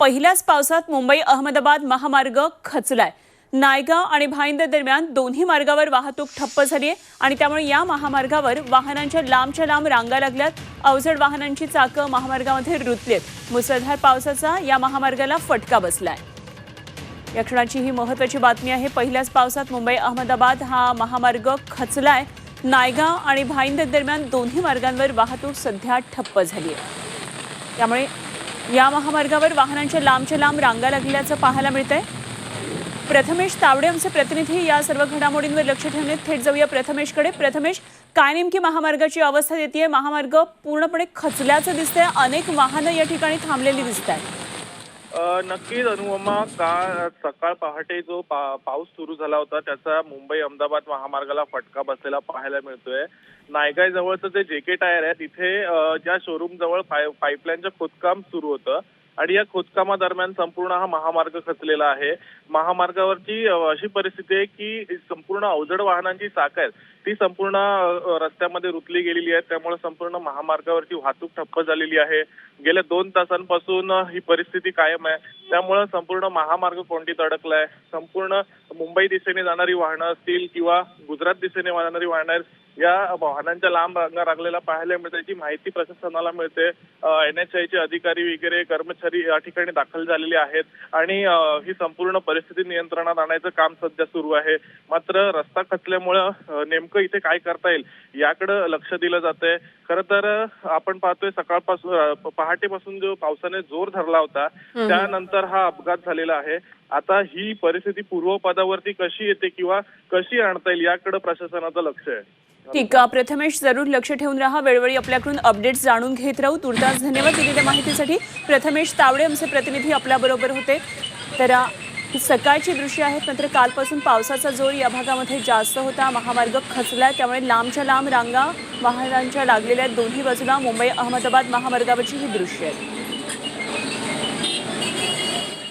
पहिल्याच पावसात मुंबई अहमदाबाद महामार्ग खचलाय. नायगाव आणि भाईंदर दरम्यान दोन्ही मार्गावर वाहतूक ठप्प झाली आहे आणि त्यामुळे या महामार्गावर वाहनांच्या लांबच्या लांब रांगा लागल्यात. अवजड वाहनांची चाकं महामार्गामध्ये रुतलीत. मुसळधार पावसाचा या महामार्गाला फटका बसलाय. या क्षणाची ही महत्वाची बातमी आहे. पहिल्याच पावसात मुंबई अहमदाबाद हा महामार्ग खचलाय. नायगाव आणि भाईंदर दरम्यान दोन्ही मार्गांवर वाहतूक सध्या ठप्प झाली आहे त्यामुळे या महामार्गावर वाहनांच्या लांबच्या लांब रांगा लागल्याचं पाहायला मिळतंय. प्रथमेश तावडे आमचे प्रतिनिधी या सर्व घडामोडींवर लक्ष ठेवण्यात थेट जाऊया. प्रथमेशकडे प्रथमेश काय नेमकी महामार्गाची अवस्था देते महामार्ग पूर्णपणे खचल्याचं दिसतंय. अनेक वाहनं या ठिकाणी थांबलेली दिसत आहेत नक्कीच अनुपमा काल सकाळ पहाटे जो पा, पाऊस सुरू झाला होता त्याचा मुंबई अहमदाबाद महामार्गाला फटका बसलेला पाहायला मिळतोय. नायगाव जवळचं जे जे के टायर आहे तिथे ज्या शोरूम जवळ पाय पाईपलाईनचं खोदकाम सुरू होतं. आणि या खोदकामादरम्यान संपूर्ण हा महामार्ग खचलेला आहे. महामार्गावरची अशी परिस्थिती आहे की संपूर्ण अवजड वाहनांची चाक आहे ती संपूर्ण रस्त्यामध्ये रुतली गेलेली आहे. त्यामुळे संपूर्ण महामार्गावरची वाहतूक ठप्प झालेली आहे. गेल्या दोन तासांपासून ही परिस्थिती कायम आहे. त्यामुळे संपूर्ण महामार्ग कोंडीत अडकलाय. संपूर्ण मुंबई दिशेने जाणारी वाहनं असतील किंवा गुजरात दिशेने जाणारी वाहनं या वाहनांच्या लांब रांगा लागलेल्या पाहायला मिळते याची माहिती प्रशासनाला मिळते एन एच अधिकारी वगैरे कर्मचारी या ठिकाणी दाखल झालेले आहेत. आणि ही संपूर्ण परिस्थिती नियंत्रणात आणायचं काम सध्या सुरू आहे. मात्र रस्ता खचल्यामुळं नेमकं इथे काय करता येईल याकडे लक्ष दिलं जातंय. खरं तर आपण पाहतोय सकाळपासून पहाटेपासून जो पावसाने जोर धरला होता त्यानंतर हा अपघात झालेला आहे. आता ही परिस्थिती पूर्वपदावरती कशी येते किंवा कशी आणता येईल याकडे प्रशासनाचं लक्ष आहे. ठीक आहे प्रथमेश जरूर लक्ष ठेवून राहा. वेळोवेळी आपल्याकडून अपडेट्स जाणून घेत राहू. तुर्तास धन्यवाद दिलेल्या माहितीसाठी. प्रथमेश तावडे आमचे प्रतिनिधी आपल्याबरोबर होते. तर ही सकाळची दृश्य आहेत मात्र कालपासून पावसाचा जोर या भागामध्ये जास्त होता. महामार्ग खचला त्यामुळे लांबच्या लांब रांगा वाहनांच्या लागलेल्या दोन्ही बाजूला मुंबई अहमदाबाद महामार्गावरची ही दृश्य आहेत